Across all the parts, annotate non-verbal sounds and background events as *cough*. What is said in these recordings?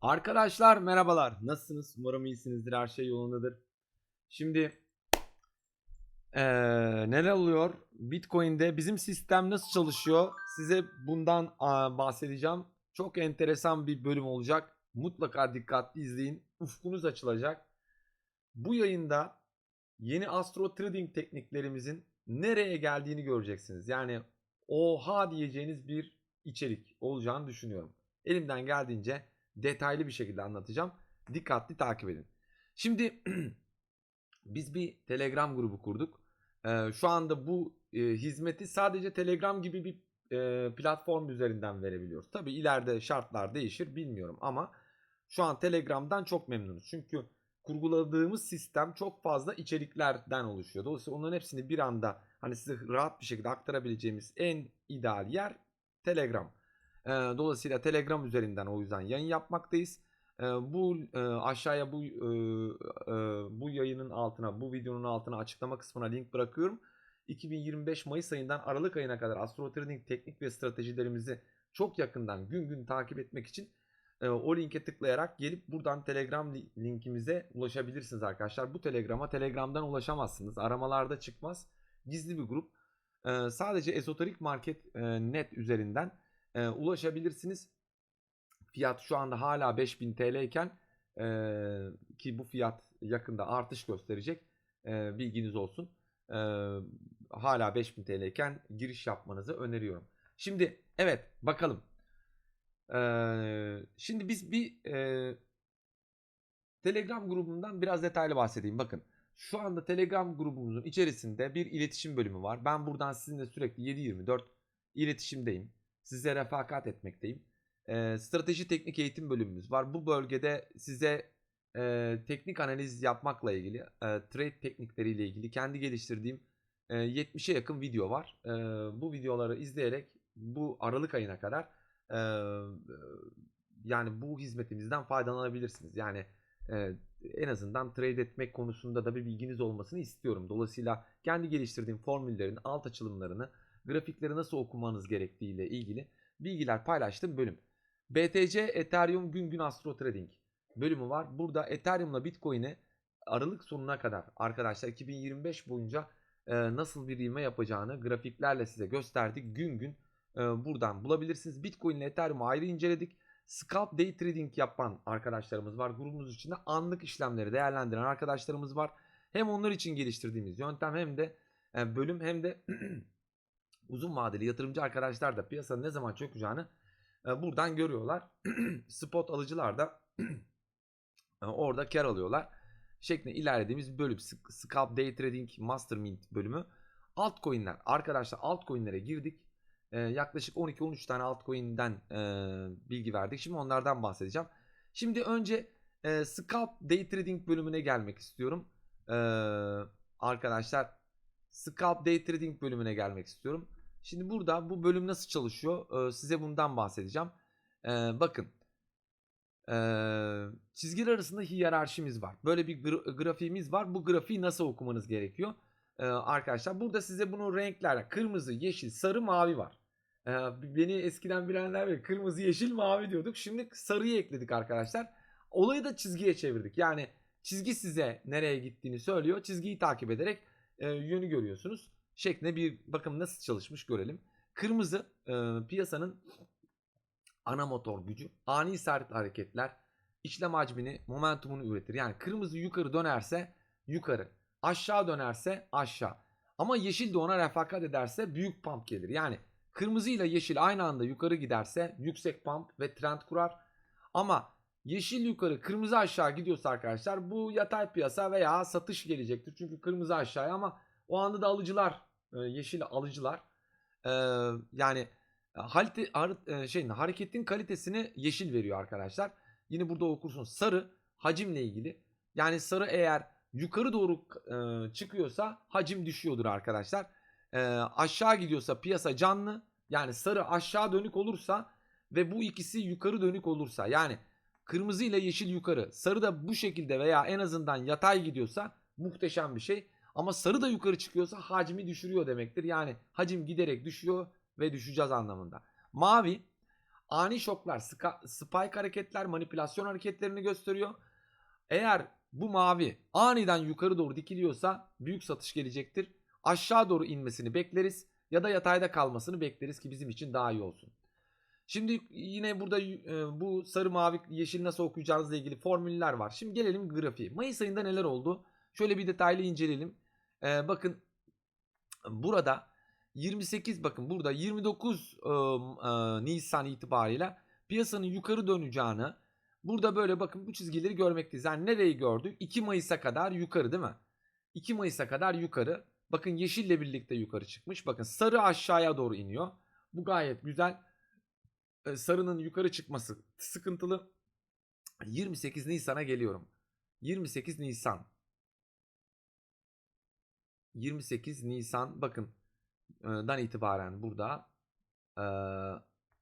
Arkadaşlar merhabalar. Nasılsınız? Umarım iyisinizdir. Her şey yolundadır. Şimdi eee, neler oluyor? Bitcoin'de bizim sistem nasıl çalışıyor? Size bundan aa, bahsedeceğim. Çok enteresan bir bölüm olacak. Mutlaka dikkatli izleyin. Ufkunuz açılacak. Bu yayında yeni astro trading tekniklerimizin nereye geldiğini göreceksiniz. Yani oha diyeceğiniz bir içerik olacağını düşünüyorum. Elimden geldiğince detaylı bir şekilde anlatacağım. Dikkatli takip edin. Şimdi *clears throat* biz bir Telegram grubu kurduk. Ee, şu anda bu e, hizmeti sadece Telegram gibi bir e, platform üzerinden verebiliyoruz. Tabi ileride şartlar değişir bilmiyorum ama şu an Telegram'dan çok memnunuz. Çünkü kurguladığımız sistem çok fazla içeriklerden oluşuyor. Dolayısıyla onların hepsini bir anda hani size rahat bir şekilde aktarabileceğimiz en ideal yer Telegram. Ee, dolayısıyla Telegram üzerinden o yüzden yayın yapmaktayız. Ee, bu e, aşağıya bu e, e, bu yayının altına, bu videonun altına açıklama kısmına link bırakıyorum. 2025 Mayıs ayından Aralık ayına kadar Astro Trading teknik ve stratejilerimizi çok yakından gün gün takip etmek için e, o linke tıklayarak gelip buradan Telegram li- linkimize ulaşabilirsiniz arkadaşlar. Bu Telegram'a Telegram'dan ulaşamazsınız. Aramalarda çıkmaz. Gizli bir grup. E, sadece esoterik market e, net üzerinden e, ulaşabilirsiniz. Fiyat şu anda hala 5000 TL iken e, ki bu fiyat yakında artış gösterecek. E, bilginiz olsun. E, hala 5000 TL iken giriş yapmanızı öneriyorum. Şimdi evet bakalım. E, şimdi biz bir e, Telegram grubundan biraz detaylı bahsedeyim. Bakın şu anda Telegram grubumuzun içerisinde bir iletişim bölümü var. Ben buradan sizinle sürekli 7-24 iletişimdeyim. Size refakat etmekteyim. Ee, strateji teknik eğitim bölümümüz var. Bu bölgede size e, teknik analiz yapmakla ilgili, e, trade teknikleriyle ilgili kendi geliştirdiğim e, 70'e yakın video var. E, bu videoları izleyerek bu Aralık ayına kadar e, yani bu hizmetimizden faydalanabilirsiniz. Yani e, en azından trade etmek konusunda da bir bilginiz olmasını istiyorum. Dolayısıyla kendi geliştirdiğim formüllerin alt açılımlarını, grafikleri nasıl okumanız gerektiği ile ilgili bilgiler paylaştığım bölüm. BTC Ethereum gün gün Astro Trading bölümü var. Burada Ethereum'la Bitcoin'i Aralık sonuna kadar arkadaşlar 2025 boyunca e, nasıl bir ivme yapacağını grafiklerle size gösterdik. Gün gün e, buradan bulabilirsiniz. Bitcoin ile Ethereum'u ayrı inceledik. Scalp day trading yapan arkadaşlarımız var. Grubumuz içinde anlık işlemleri değerlendiren arkadaşlarımız var. Hem onlar için geliştirdiğimiz yöntem hem de e, bölüm hem de *clears throat* uzun vadeli yatırımcı arkadaşlar da piyasanın ne zaman çökeceğini e, buradan görüyorlar. *clears throat* Spot alıcılar da *clears throat* e, orada kar alıyorlar. Şeklinde ilerlediğimiz bölüm. Sc- Scalp Day Trading Mastermind bölümü. Altcoin'ler. Arkadaşlar altcoin'lere girdik. E, yaklaşık 12-13 tane altcoin'den e, bilgi verdik. Şimdi onlardan bahsedeceğim. Şimdi önce Scalp Day Trading bölümüne gelmek istiyorum. Arkadaşlar Scalp Day Trading bölümüne gelmek istiyorum. Şimdi burada bu bölüm nasıl çalışıyor? Ee, size bundan bahsedeceğim. Ee, bakın. Ee, çizgiler arasında hiyerarşimiz var. Böyle bir gra- grafiğimiz var. Bu grafiği nasıl okumanız gerekiyor? Arkadaşlar burada size bunu renklerle kırmızı, yeşil, sarı, mavi var. Beni eskiden bilenler bilir. Kırmızı, yeşil, mavi diyorduk. Şimdi sarıyı ekledik arkadaşlar. Olayı da çizgiye çevirdik. Yani çizgi size nereye gittiğini söylüyor. Çizgiyi takip ederek yönü görüyorsunuz şeklinde bir bakın nasıl çalışmış görelim. Kırmızı e, piyasanın ana motor gücü. Ani sert hareketler işlem hacmini, momentumunu üretir. Yani kırmızı yukarı dönerse yukarı, aşağı dönerse aşağı. Ama yeşil de ona refakat ederse büyük pump gelir. Yani kırmızı ile yeşil aynı anda yukarı giderse yüksek pump ve trend kurar. Ama yeşil yukarı, kırmızı aşağı gidiyorsa arkadaşlar bu yatay piyasa veya satış gelecektir. Çünkü kırmızı aşağıya ama o anda da alıcılar, yeşil alıcılar yani halite, e, şeyin hareketin kalitesini yeşil veriyor arkadaşlar. Yine burada okursunuz. Sarı hacimle ilgili. Yani sarı eğer yukarı doğru e, çıkıyorsa hacim düşüyordur arkadaşlar. Aşağı gidiyorsa piyasa canlı. Yani sarı aşağı dönük olursa ve bu ikisi yukarı dönük olursa yani kırmızı ile yeşil yukarı sarı da bu şekilde veya en azından yatay gidiyorsa muhteşem bir şey. Ama sarı da yukarı çıkıyorsa hacmi düşürüyor demektir. Yani hacim giderek düşüyor ve düşeceğiz anlamında. Mavi ani şoklar, spike hareketler, manipülasyon hareketlerini gösteriyor. Eğer bu mavi aniden yukarı doğru dikiliyorsa büyük satış gelecektir. Aşağı doğru inmesini bekleriz ya da yatayda kalmasını bekleriz ki bizim için daha iyi olsun. Şimdi yine burada e, bu sarı mavi yeşil nasıl okuyacağınızla ilgili formüller var. Şimdi gelelim grafiğe. Mayıs ayında neler oldu? Şöyle bir detaylı inceleyelim. E, bakın burada 28 bakın burada 29 e, e, Nisan itibariyle piyasanın yukarı döneceğini burada böyle bakın bu çizgileri görmekteyiz. Yani nereyi gördük? 2 Mayıs'a kadar yukarı değil mi? 2 Mayıs'a kadar yukarı. Bakın yeşille birlikte yukarı çıkmış. Bakın sarı aşağıya doğru iniyor. Bu gayet güzel. E, sarının yukarı çıkması sıkıntılı. 28 Nisan'a geliyorum. 28 Nisan. 28 Nisan bakın dan itibaren burada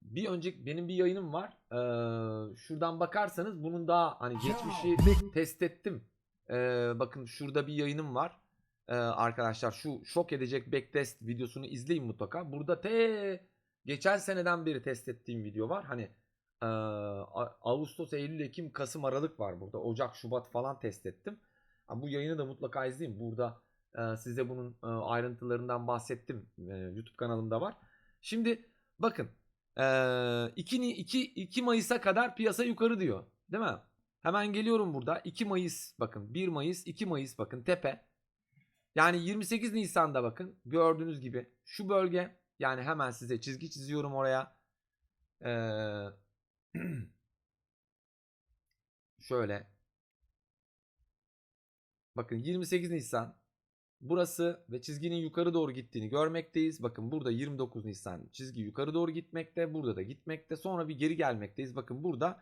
bir önceki benim bir yayınım var. Şuradan bakarsanız bunun daha hani geçmişi test ettim. Bakın şurada bir yayınım var. Arkadaşlar şu şok edecek backtest videosunu izleyin mutlaka. Burada te geçen seneden beri test ettiğim video var. Hani Ağustos, Eylül, Ekim, Kasım, Aralık var burada. Ocak, Şubat falan test ettim. Bu yayını da mutlaka izleyin. Burada size bunun e, ayrıntılarından bahsettim. E, YouTube kanalımda var. Şimdi bakın e, 2, 2, 2 Mayıs'a kadar piyasa yukarı diyor. Değil mi? Hemen geliyorum burada. 2 Mayıs bakın 1 Mayıs 2 Mayıs bakın tepe. Yani 28 Nisan'da bakın gördüğünüz gibi şu bölge yani hemen size çizgi çiziyorum oraya. Ee, *clears throat* şöyle. Bakın 28 Nisan burası ve çizginin yukarı doğru gittiğini görmekteyiz. Bakın burada 29 Nisan çizgi yukarı doğru gitmekte. Burada da gitmekte. Sonra bir geri gelmekteyiz. Bakın burada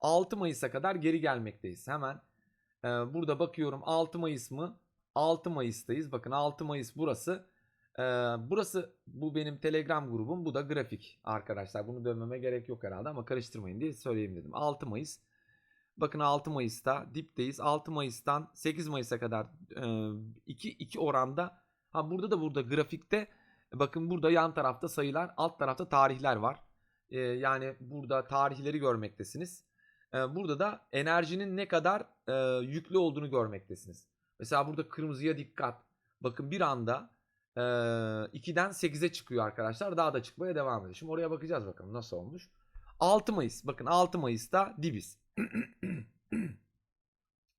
6 Mayıs'a kadar geri gelmekteyiz. Hemen e, burada bakıyorum 6 Mayıs mı? 6 Mayıs'tayız. Bakın 6 Mayıs burası. Ee, burası bu benim Telegram grubum. Bu da grafik arkadaşlar. Bunu dönmeme gerek yok herhalde ama karıştırmayın diye söyleyeyim dedim. 6 Mayıs. Bakın 6 Mayıs'ta dipteyiz. 6 Mayıs'tan 8 Mayıs'a kadar 2 e, 2 oranda. Ha burada da burada grafikte bakın burada yan tarafta sayılar, alt tarafta tarihler var. Yani burada tarihleri görmektesiniz. Burada da enerjinin ne kadar yüklü olduğunu görmektesiniz. Mesela burada kırmızıya dikkat. Bakın bir anda e, 2'den 8'e çıkıyor arkadaşlar. Daha da çıkmaya devam ediyor. Şimdi oraya bakacağız bakalım nasıl olmuş. 6 Mayıs. Bakın 6 Mayıs'ta dibiz. *clears throat*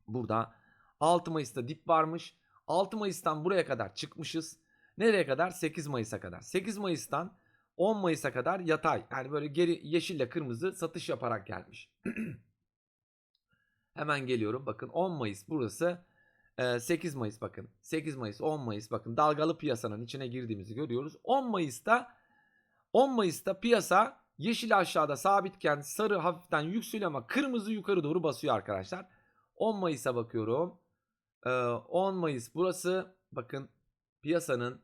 burada 6 Mayıs'ta dip varmış. 6 Mayıs'tan buraya kadar çıkmışız. Nereye kadar? 8 Mayıs'a kadar. 8 Mayıs'tan 10 Mayıs'a kadar yatay. Yani böyle geri yeşille kırmızı satış yaparak gelmiş. *clears throat* Hemen geliyorum. Bakın 10 Mayıs burası. 8 Mayıs bakın. 8 Mayıs, 10 Mayıs bakın dalgalı piyasanın içine girdiğimizi görüyoruz. 10 Mayıs'ta 10 Mayıs'ta piyasa yeşil aşağıda sabitken sarı hafiften yükseliyor ama kırmızı yukarı doğru basıyor arkadaşlar. 10 Mayıs'a bakıyorum. 10 Mayıs burası bakın piyasanın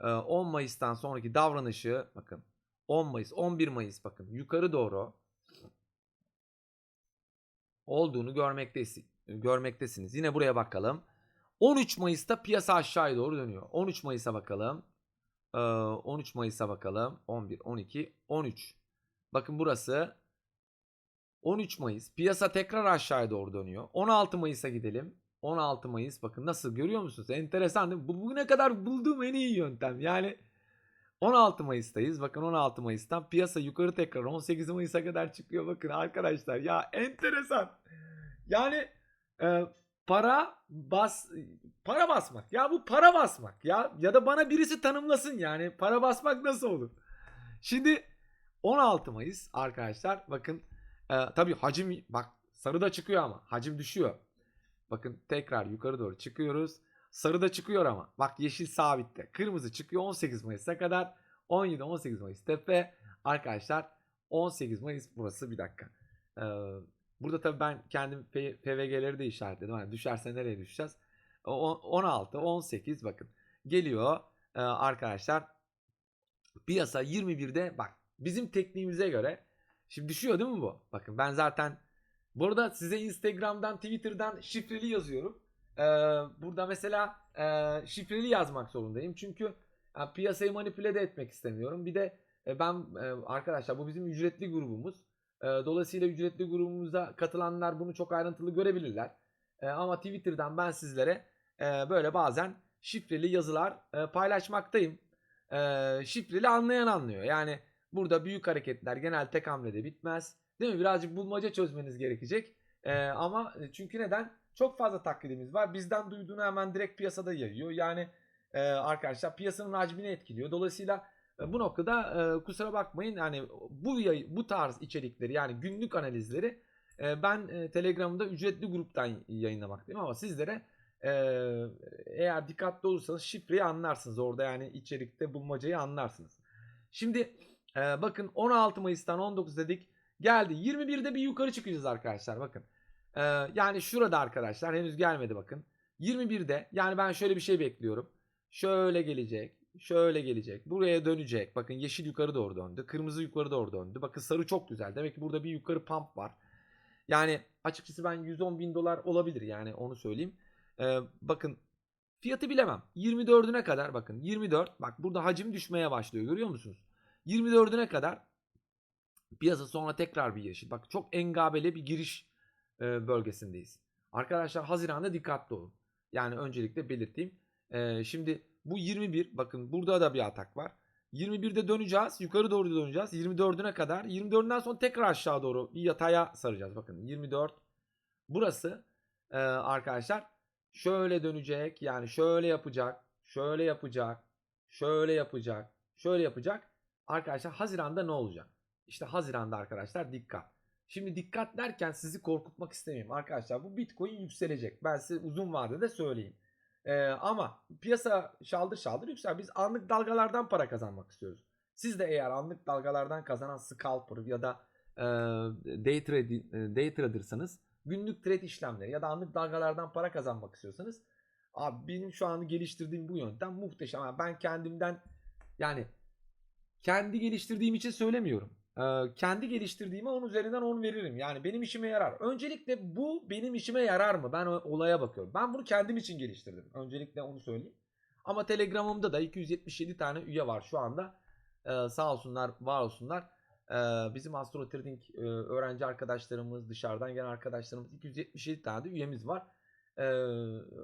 10 Mayıs'tan sonraki davranışı bakın 10 Mayıs 11 Mayıs bakın yukarı doğru olduğunu görmekteyiz görmektesiniz. Yine buraya bakalım. 13 Mayıs'ta piyasa aşağıya doğru dönüyor. 13 Mayıs'a bakalım. 13 Mayıs'a bakalım. 11, 12, 13. Bakın burası 13 Mayıs. Piyasa tekrar aşağıya doğru dönüyor. 16 Mayıs'a gidelim. 16 Mayıs bakın nasıl görüyor musunuz? Enteresan değil mi? Bu bugüne kadar bulduğum en iyi yöntem. Yani 16 Mayıs'tayız. Bakın 16 Mayıs'tan piyasa yukarı tekrar 18 Mayıs'a kadar çıkıyor. Bakın arkadaşlar ya enteresan. Yani e, para bas para basmak. Ya bu para basmak ya ya da bana birisi tanımlasın yani para basmak nasıl olur? Şimdi 16 Mayıs arkadaşlar bakın e, tabii hacim bak sarı da çıkıyor ama hacim düşüyor. Bakın tekrar yukarı doğru çıkıyoruz. Sarı da çıkıyor ama. Bak yeşil sabitte. Kırmızı çıkıyor 18 Mayıs'a kadar. 17-18 Mayıs tepe. Arkadaşlar 18 Mayıs burası bir dakika. Ee, Burada tabii ben kendim PVG'leri de işaretledim. Yani düşerse nereye düşeceğiz? 16, 18 bakın. Geliyor ee, arkadaşlar. Piyasa 21'de bak bizim tekniğimize göre şimdi düşüyor değil mi bu? Bakın ben zaten burada size Instagram'dan Twitter'dan şifreli yazıyorum. Ee, burada mesela e, şifreli yazmak zorundayım. Çünkü piyasayı manipüle de etmek istemiyorum. Bir de E, ben e, arkadaşlar bu bizim ücretli grubumuz. E, dolayısıyla ücretli grubumuza katılanlar bunu çok ayrıntılı görebilirler. E, ama Twitter'dan ben sizlere e, böyle bazen şifreli yazılar e, paylaşmaktayım. E, şifreli anlayan anlıyor. Yani burada büyük hareketler genel tek hamlede bitmez. Değil mi? Birazcık bulmaca çözmeniz gerekecek. E, ama çünkü neden? Çok fazla taklidimiz var. Bizden duyduğunu hemen direkt piyasada yayıyor. Yani e, arkadaşlar piyasanın hacmini etkiliyor. Dolayısıyla e, bu noktada e, kusura bakmayın yani bu bu tarz içerikleri yani günlük analizleri e, ben e, Telegram'da ücretli gruptan yayınlamaktayım ama sizlere e, eğer dikkatli olursanız şifreyi anlarsınız orada yani içerikte bulmacayı anlarsınız. Şimdi e, bakın 16 Mayıs'tan 19 dedik geldi 21'de bir yukarı çıkacağız arkadaşlar bakın. E, yani şurada arkadaşlar henüz gelmedi bakın. 21'de yani ben şöyle bir şey bekliyorum. Şöyle gelecek. Şöyle gelecek. Buraya dönecek. Bakın yeşil yukarı doğru döndü. Kırmızı yukarı doğru döndü. Bakın sarı çok güzel. Demek ki burada bir yukarı pump var. Yani açıkçası ben 110 bin dolar olabilir yani onu söyleyeyim. Ee, bakın fiyatı bilemem. 24'üne kadar bakın 24 bak burada hacim düşmeye başlıyor görüyor musunuz? 24'üne kadar piyasa sonra tekrar bir yeşil. Bak çok engabeli bir giriş e, bölgesindeyiz. Arkadaşlar Haziran'da dikkatli olun. Yani öncelikle belirteyim. Ee, şimdi bu 21 bakın burada da bir atak var. 21'de döneceğiz. Yukarı doğru döneceğiz. 24'üne kadar. 24'ünden sonra tekrar aşağı doğru bir yataya saracağız. Bakın 24. Burası e, arkadaşlar şöyle dönecek. Yani şöyle yapacak. Şöyle yapacak. Şöyle yapacak. Şöyle yapacak. Arkadaşlar Haziran'da ne olacak? İşte Haziran'da arkadaşlar dikkat. Şimdi dikkat derken sizi korkutmak istemiyorum. Arkadaşlar bu Bitcoin yükselecek. Ben size uzun vadede söyleyeyim. Ee, ama piyasa şaldır şaldır yüksel. Biz anlık dalgalardan para kazanmak istiyoruz. Siz de eğer anlık dalgalardan kazanan scalper ya da e, day, trade, day trader'sanız günlük trade işlemleri ya da anlık dalgalardan para kazanmak istiyorsanız abi benim şu an geliştirdiğim bu yöntem muhteşem. Yani Ben kendimden yani kendi geliştirdiğim için söylemiyorum. Kendi geliştirdiğime 10 üzerinden 10 veririm. Yani benim işime yarar. Öncelikle bu benim işime yarar mı? Ben olaya bakıyorum. Ben bunu kendim için geliştirdim. Öncelikle onu söyleyeyim. Ama Telegram'ımda da 277 tane üye var şu anda. Ee, sağ olsunlar, var olsunlar. Ee, bizim Astro Trading e, öğrenci arkadaşlarımız, dışarıdan gelen arkadaşlarımız 277 tane de üyemiz var. Ee,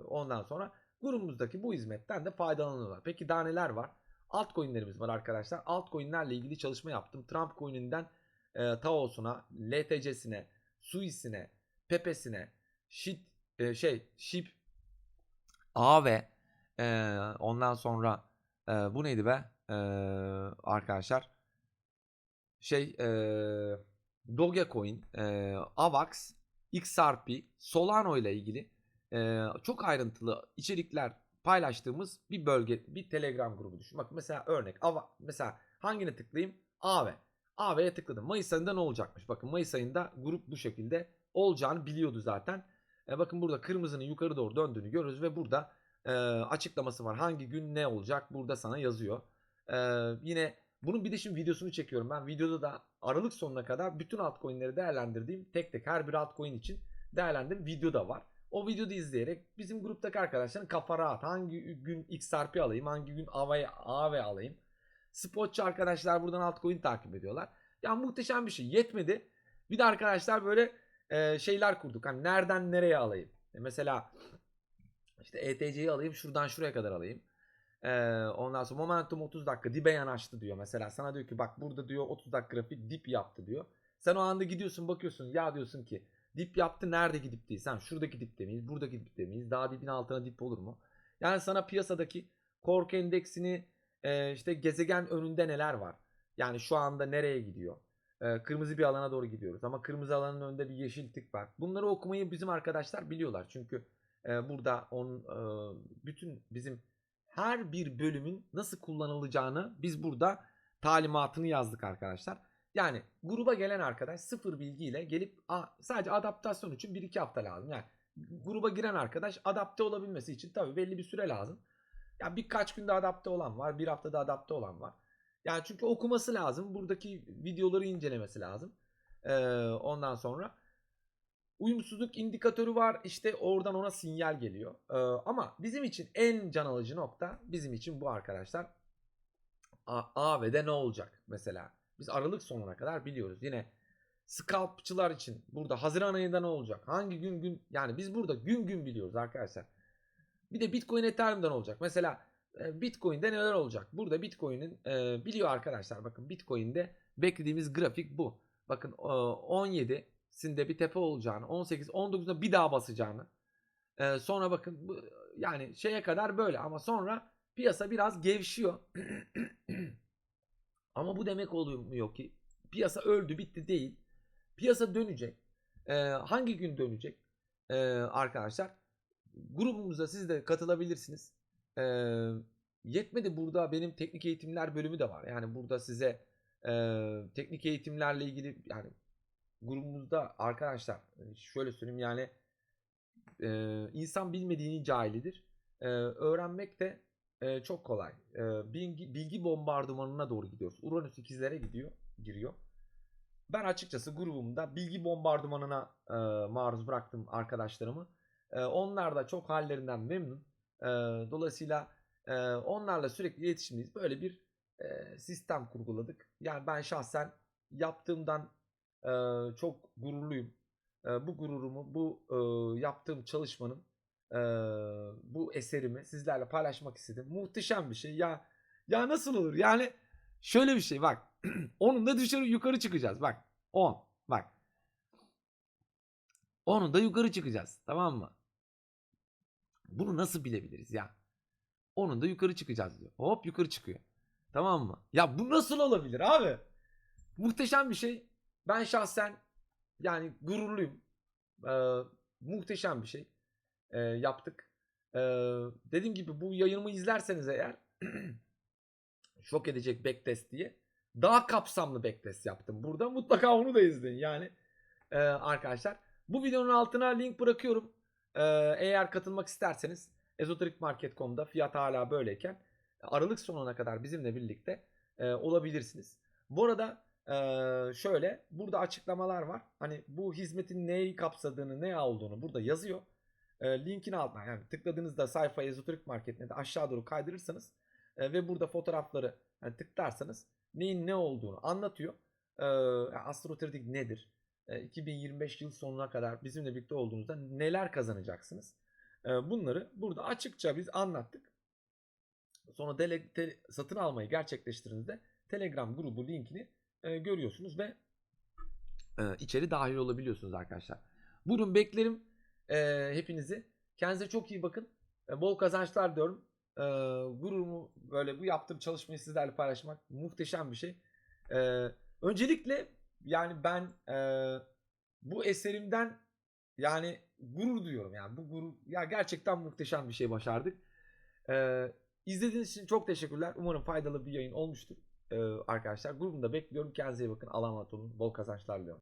ondan sonra grubumuzdaki bu hizmetten de faydalanıyorlar. Peki daha neler var? Altcoin'lerimiz var arkadaşlar. Altcoin'lerle ilgili çalışma yaptım. Trump coin'inden e, Taos'una, LTC'sine, Sui'sine, Pepe'sine, Shit e, şey, Ship A ve e, ondan sonra e, bu neydi be? E, arkadaşlar şey e, Dogecoin, e, Avax, XRP, Solano ile ilgili e, çok ayrıntılı içerikler paylaştığımız bir bölge, bir Telegram grubu düşün. Bak mesela örnek. Ava, mesela hangine tıklayayım? AV. AV'ye tıkladım. Mayıs ayında ne olacakmış? Bakın Mayıs ayında grup bu şekilde olacağını biliyordu zaten. E bakın burada kırmızının yukarı doğru döndüğünü görürüz ve burada e, açıklaması var. Hangi gün ne olacak? Burada sana yazıyor. E, yine bunun bir de şimdi videosunu çekiyorum ben. Videoda da Aralık sonuna kadar bütün altcoin'leri değerlendirdiğim tek tek her bir altcoin için değerlendirdiğim video da var. O videoda izleyerek bizim gruptaki arkadaşların kafa rahat. Hangi gün XRP alayım, hangi gün AV, AV alayım. Spotçu arkadaşlar buradan altcoin takip ediyorlar. Ya muhteşem bir şey. Yetmedi. Bir de arkadaşlar böyle e, şeyler kurduk. Hani nereden nereye alayım? E mesela işte ETC'yi alayım şuradan şuraya kadar alayım. E, ondan sonra momentum 30 dakika dibe yanaştı diyor. Mesela sana diyor ki bak burada diyor 30 dakika grafik dip yaptı diyor. Sen o anda gidiyorsun bakıyorsun ya diyorsun ki Dip yaptı nerede gidip değil? Sen şuradaki dipte miyiz? Buradaki dipte miyiz? Daha dipin altına dip olur mu? Yani sana piyasadaki korku endeksini e, işte gezegen önünde neler var? Yani şu anda nereye gidiyor? E, kırmızı bir alana doğru gidiyoruz. Ama kırmızı alanın önünde bir yeşil tık var. Bunları okumayı bizim arkadaşlar biliyorlar. Çünkü e, burada on, e, bütün bizim her bir bölümün nasıl kullanılacağını biz burada talimatını yazdık arkadaşlar. Yani gruba gelen arkadaş sıfır bilgiyle gelip sadece adaptasyon için 1-2 hafta lazım. Yani gruba giren arkadaş adapte olabilmesi için tabii belli bir süre lazım. Yani birkaç günde adapte olan var, bir haftada adapte olan var. Yani çünkü okuması lazım. Buradaki videoları incelemesi lazım. Ee, ondan sonra uyumsuzluk indikatörü var. İşte oradan ona sinyal geliyor. Ee, ama bizim için en can alıcı nokta bizim için bu arkadaşlar. A, AV'de ne olacak mesela? Biz Aralık sonuna kadar biliyoruz. Yine scalpçılar için burada Haziran ayında ne olacak? Hangi gün gün yani biz burada gün gün biliyoruz arkadaşlar. Bir de Bitcoin Ethereum'da ne olacak? Mesela e, Bitcoin'de neler olacak? Burada Bitcoin'in e, biliyor arkadaşlar bakın Bitcoin'de beklediğimiz grafik bu. Bakın e, 17'sinde bir tepe olacağını, 18, 19'da bir daha basacağını. e, sonra bakın yani şeye kadar böyle ama sonra piyasa biraz gevşiyor. *clears throat* ama bu demek olmuyor ki piyasa öldü bitti değil. Piyasa dönecek. E, hangi gün dönecek? E, arkadaşlar grubumuza siz de katılabilirsiniz. E, yetmedi burada benim teknik eğitimler bölümü de var. Yani burada size e, teknik eğitimlerle ilgili yani grubumuzda arkadaşlar e, şöyle söyleyeyim yani e, insan bilmediğinin cahilidir. E, öğrenmek de e, çok kolay. E, bilgi, bilgi bombardımanına doğru gidiyoruz. Uranüs ikizlere gidiyor, giriyor. Ben açıkçası grubumda bilgi bombardımanına e, maruz bıraktım arkadaşlarımı. E, onlar da çok hallerinden memnun. E, dolayısıyla e, onlarla sürekli iletişimdeyiz. Böyle bir e, sistem kurguladık. Yani ben şahsen yaptığımdan e, çok gururluyum. E, bu gururumu, bu e, yaptığım çalışmanın, e, bu eserimi sizlerle paylaşmak istedim. Muhteşem bir şey. Ya ya nasıl olur? Yani şöyle bir şey bak. *clears throat* Onun da dışarı yukarı çıkacağız. Bak 10. Bak. Onun da yukarı çıkacağız. Tamam mı? Bunu nasıl bilebiliriz ya? Onun da yukarı çıkacağız diyor. Hop yukarı çıkıyor. Tamam mı? Ya bu nasıl olabilir abi? Muhteşem bir şey. Ben şahsen yani gururluyum. Ee, muhteşem bir şey. Ee, yaptık. Ee, dediğim gibi bu yayınımı izlerseniz eğer *clears throat* şok edecek backtest diye daha kapsamlı backtest yaptım. Burada mutlaka onu da izleyin. Yani e, arkadaşlar bu videonun altına link bırakıyorum. Ee, eğer katılmak isterseniz ezoterikmarket.com'da fiyat hala böyleyken Aralık sonuna kadar bizimle birlikte e, olabilirsiniz. Bu arada e, şöyle burada açıklamalar var. Hani bu hizmetin neyi kapsadığını, ne olduğunu burada yazıyor. E, linkin altına yani tıkladığınızda sayfa ezoterik marketine de aşağı doğru kaydırırsanız e, ve burada fotoğrafları yani tıklarsanız neyin ne olduğunu anlatıyor. E, astroterik nedir? E, 2025 yıl sonuna kadar bizimle birlikte olduğunuzda neler kazanacaksınız? E, bunları burada açıkça biz anlattık. Sonra dele, te- satın almayı gerçekleştirdiğinizde Telegram grubu linkini e, görüyorsunuz ve e, içeri dahil olabiliyorsunuz arkadaşlar. Buyurun beklerim e, hepinizi. Kendinize çok iyi bakın. E, bol kazançlar diyorum. E, gururumu böyle bu yaptığım çalışmayı sizlerle paylaşmak muhteşem bir şey. E, öncelikle yani ben e, bu eserimden yani gurur duyuyorum. Yani bu gurur ya gerçekten muhteşem bir şey başardık. E, İzlediğiniz için çok teşekkürler. Umarım faydalı bir yayın olmuştur. Ee, arkadaşlar grubumda bekliyorum. Kendinize iyi bakın. Allah'a olun. Bol kazançlar diliyorum.